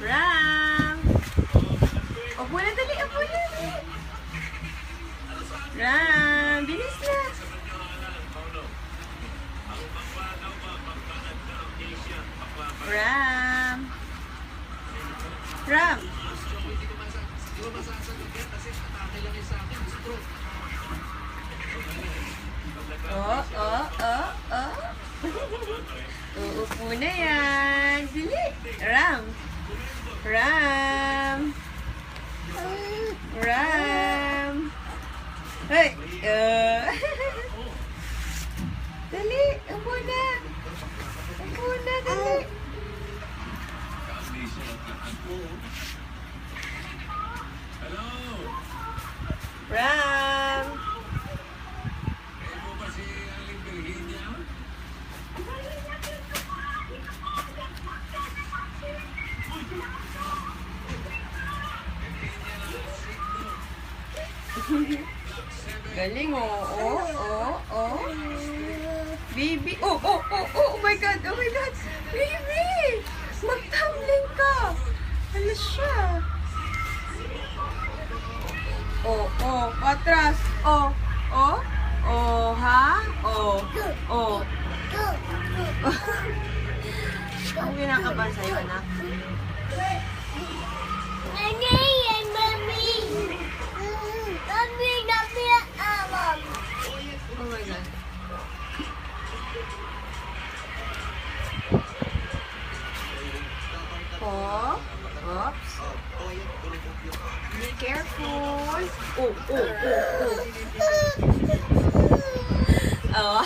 Ram! Upo na dali, upo na. Ram! Bilis na. Ram! Ram! Oh, oh, oh, oh. Uupo na yan. Dili. Ram. Ram. Ram. Hey. Uh. dali. Upo na. Upo na, dali. Ram. Galing, oh. Oh, oh, oh. Baby. Oh, oh, oh, oh, oh my God. Oh my God. Baby. Magtamling ka. Hala siya. Oh, oh. Patras. Oh, oh. Oh, ha? Oh, oh. Ang kinakabahan sa'yo, anak? Be careful. Oh, oh, oh, oh. Oh.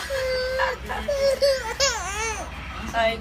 Ay,